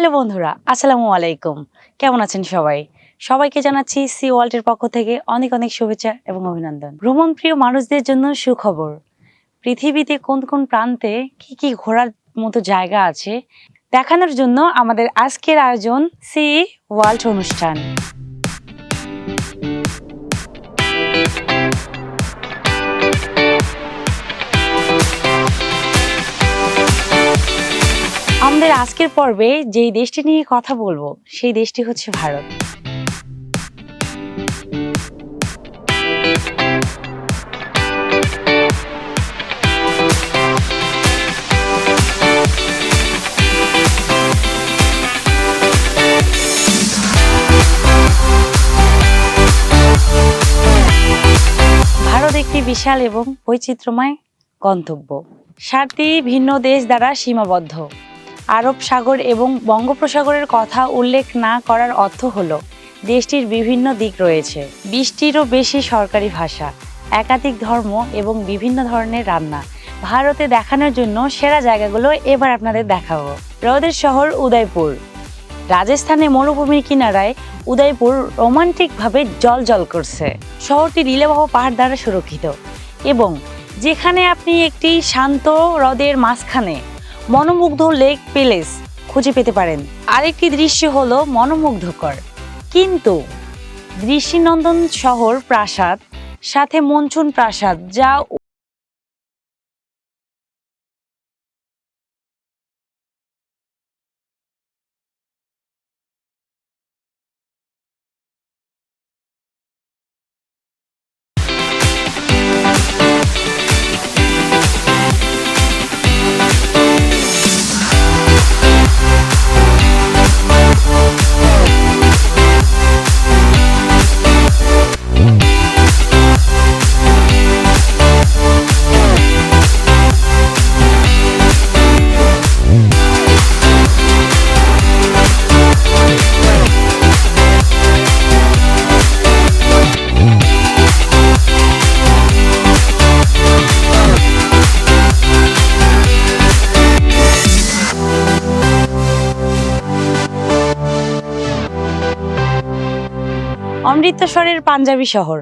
Hello বন্ধুরা, আসসালামু আলাইকুম। কেমন আছেন সবাই? সবাইকে জানাচ্ছি সি ওয়ার্ল্ডের পক্ষ থেকে অনেক অনেক শুভেচ্ছা এবং অভিনন্দন। ভ্রমণ প্রিয় মানুষদের জন্য সুখবর, পৃথিবীতে কোন কোন প্রান্তে কি কি ঘোরার মতো জায়গা আছে দেখানোর জন্য আমাদের আজকের আয়োজন সি ওয়ার্ল্ড অনুষ্ঠান। আমাদের আজকের পর্বে যেই দেশটি নিয়ে কথা বলব, সেই দেশটি হচ্ছে ভারত। একটি বিশাল এবং বৈচিত্র্যময় গন্তব্য। সাতটি ভিন্ন দেশ দ্বারা সীমাবদ্ধ। আরব সাগর এবং বঙ্গোপসাগরের কথা উল্লেখ না করার অর্থ হল, দেশটির বিভিন্ন দিক রয়েছে। বিশটিরও বেশি সরকারি ভাষা, একাধিক ধর্ম এবং বিভিন্ন ধরনের রান্না। ভারতে দেখানোর জন্য সেরা জায়গাগুলো এবার আপনাদের দেখাবো। রোদের শহর উদয়পুর। রাজস্থানে মরুভূমির কিনারায় উদয়পুর রোমান্টিকভাবে জল জল করছে। শহরটি লীলাবহ পাহাড় দ্বারা সুরক্ষিত এবং যেখানে আপনি একটি শান্ত হ্রদের মাঝখানে মনোমুগ্ধ লেক প্যালেস খুঁজে পেতে পারেন। আরেকটি দৃশ্য হল মনোমুগ্ধকর। কিন্তু ঋষিনন্দন শহর প্রাসাদ, সাথে মনচুন প্রাসাদ, যা অমৃতসরের পাঞ্জাবি শহর,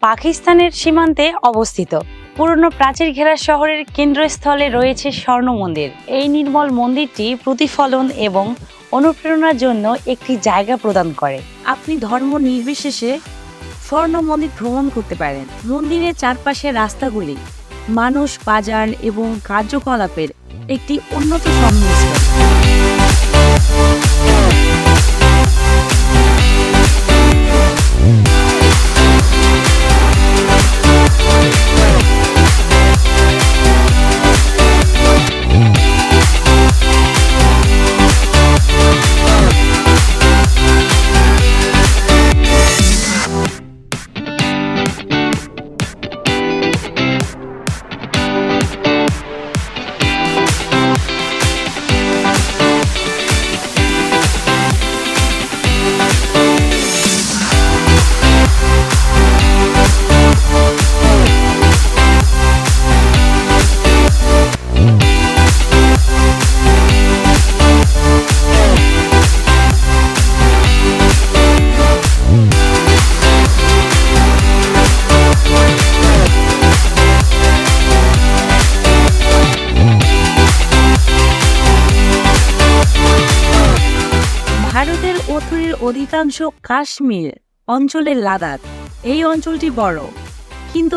পাকিস্তানের সীমান্তে অবস্থিত। পুরনো প্রাচীর ঘেরা শহরের কেন্দ্রস্থলে রয়েছে স্বর্ণ মন্দির। এই নির্মল মন্দিরটি প্রতিফলন এবং অনুপ্রেরণার জন্য একটি জায়গা প্রদান করে। আপনি ধর্ম নির্বিশেষে স্বর্ণ মন্দির ভ্রমণ করতে পারেন। মন্দিরের চারপাশে রাস্তাগুলি, মানুষ, বাজার এবং কার্যকলাপের একটি উন্নত সংমিশ্রণ। অধিকাংশ কাশ্মীর অঞ্চলের লাদাখ। এই অঞ্চলটি বড়। কিন্তু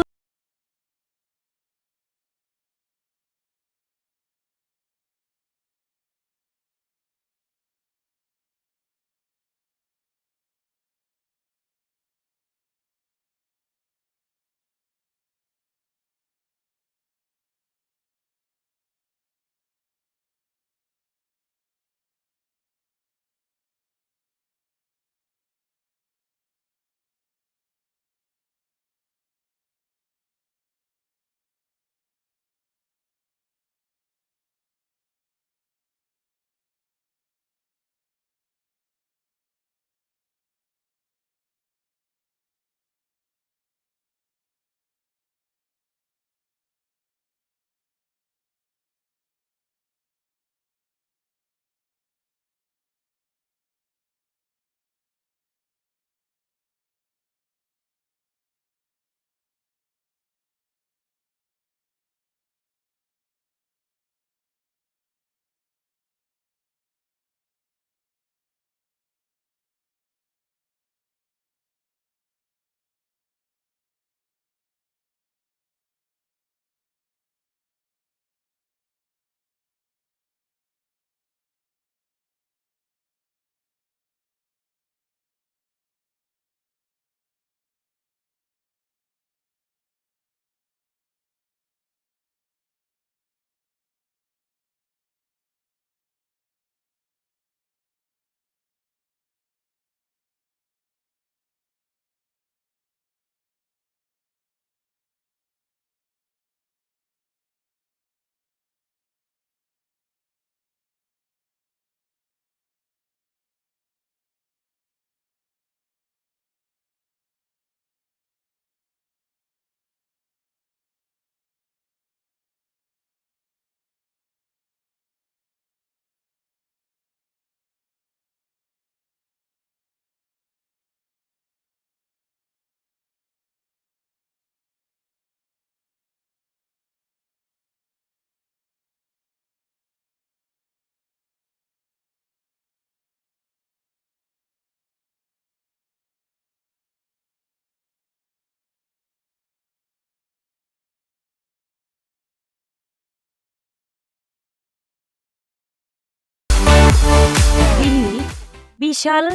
বিশাল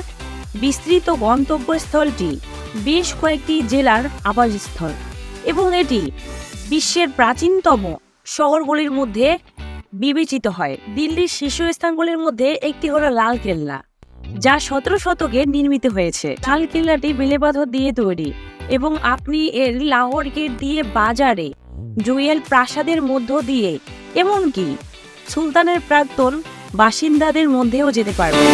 বিস্তৃত গন্তব্যস্থলটি বেশ কয়েকটি জেলার আবাসস্থল এবং এটি বিশ্বের প্রাচীনতম শহরগুলির মধ্যে বিবেচিত হয়। দিল্লির শীর্ষস্থানগুলির মধ্যে একটি হলো লাল কেল্লা যা সতেরো শতকে নির্মিত হয়েছে। লাল কেল্লাটি বেলে দিয়ে তৈরি এবং আপনি এর লাহোর গেট দিয়ে বাজারে জুয়েল প্রাসাদের মধ্য দিয়ে এমনকি সুলতানের প্রাক্তন বাসিন্দাদের মধ্যেও যেতে পারবেন।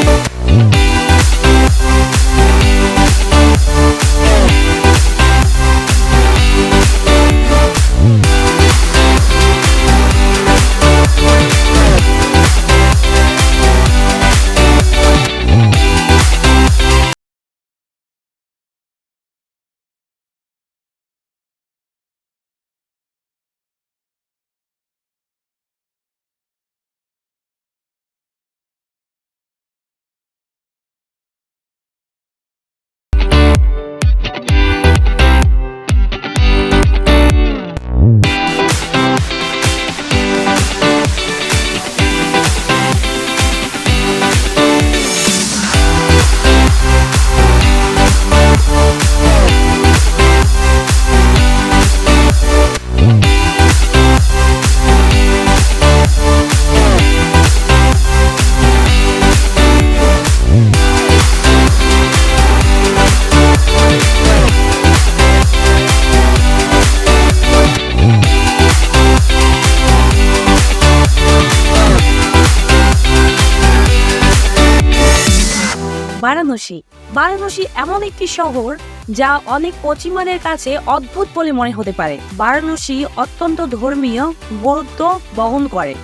বারাণসী। বারাণসী এমন একটি শহর যা অনেক পশ্চিমাদের কাছে অদ্ভুত বলে মনে হতে পারে। বারাণসী অত্যন্ত ধর্মীয় গুরুত্ব বহন করে।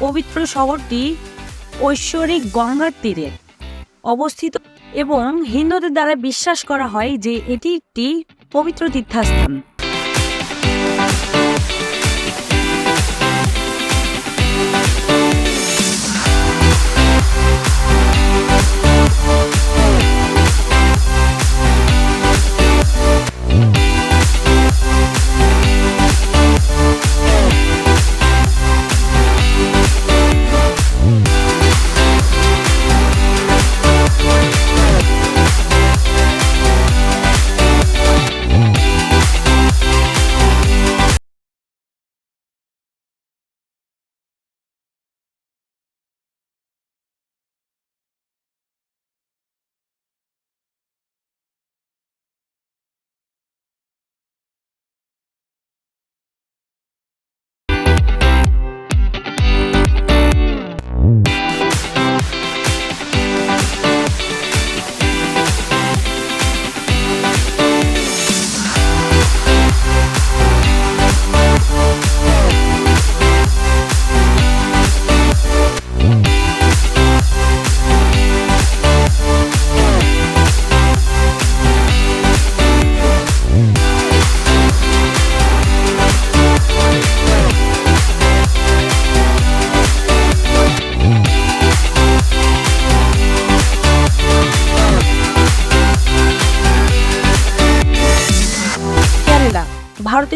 পবিত্র শহরটি ঐশ্বরিক গঙ্গার তীরে অবস্থিত এবং হিন্দুদের দ্বারা বিশ্বাস করা হয় যে এটি একটি পবিত্র তীর্থস্থান।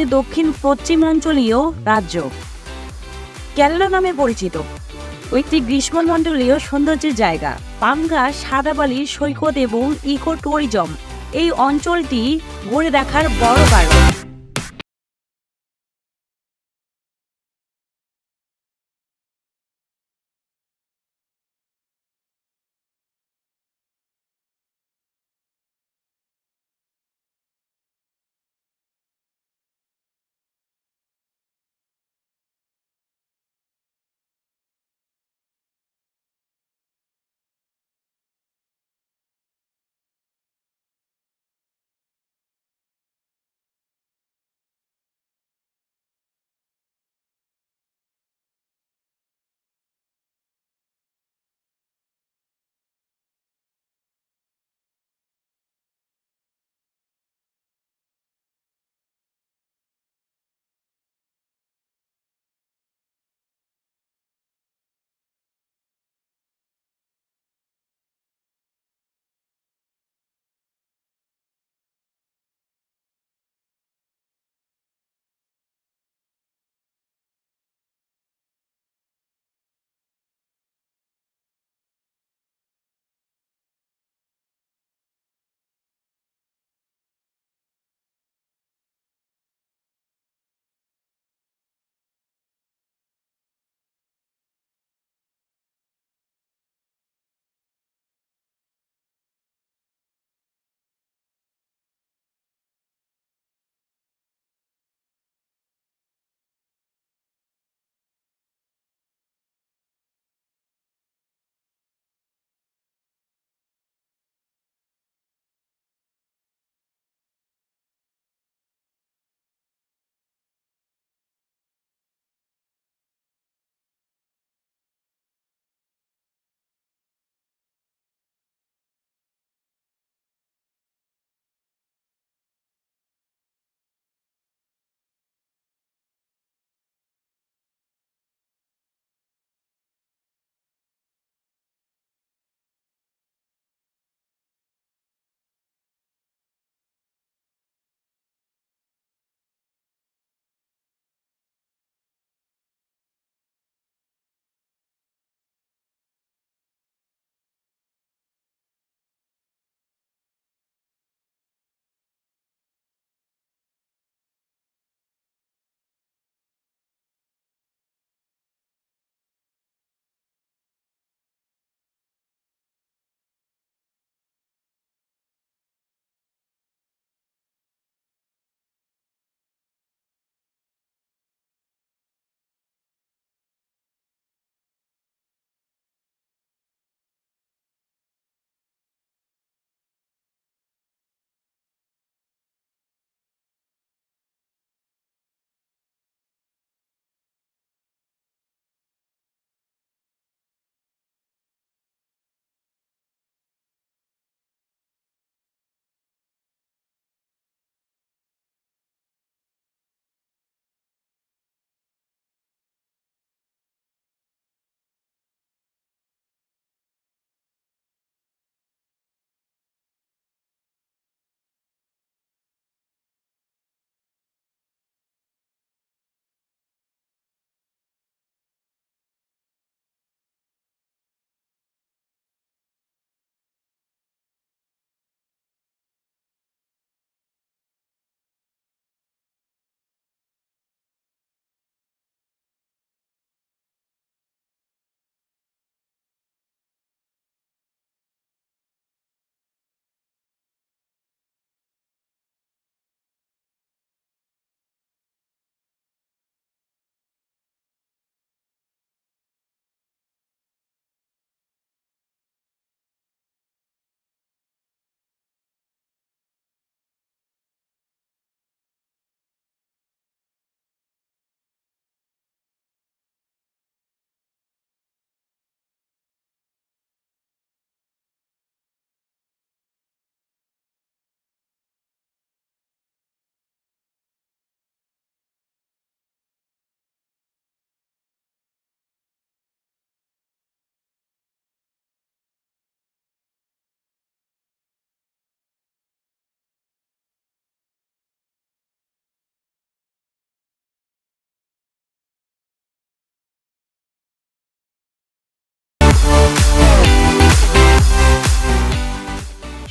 ভারতের দক্ষিণ পশ্চিমাঞ্চলীয় রাজ্য। কেরালা নামে পরিচিত। একটি গ্রীষ্মমণ্ডলীয় সৌন্দর্যের জায়গা। পাঙ্গা, সাদাবালি, সৈকত এবং ইকো ট্যুরিজম এই অঞ্চলটি ঘুরে দেখার বড় কারণ।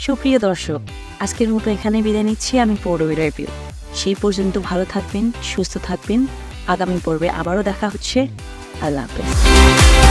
সুপ্রিয় দর্শক, আজকের মতো এখানে বিদায় নিচ্ছি। আমি পৌরবী রিভিউ সেই পর্যন্ত ভালো থাকবেন, সুস্থ থাকবেন। আগামী পর্বে আবারও দেখা হচ্ছে। আল্লাহ হাফেজ।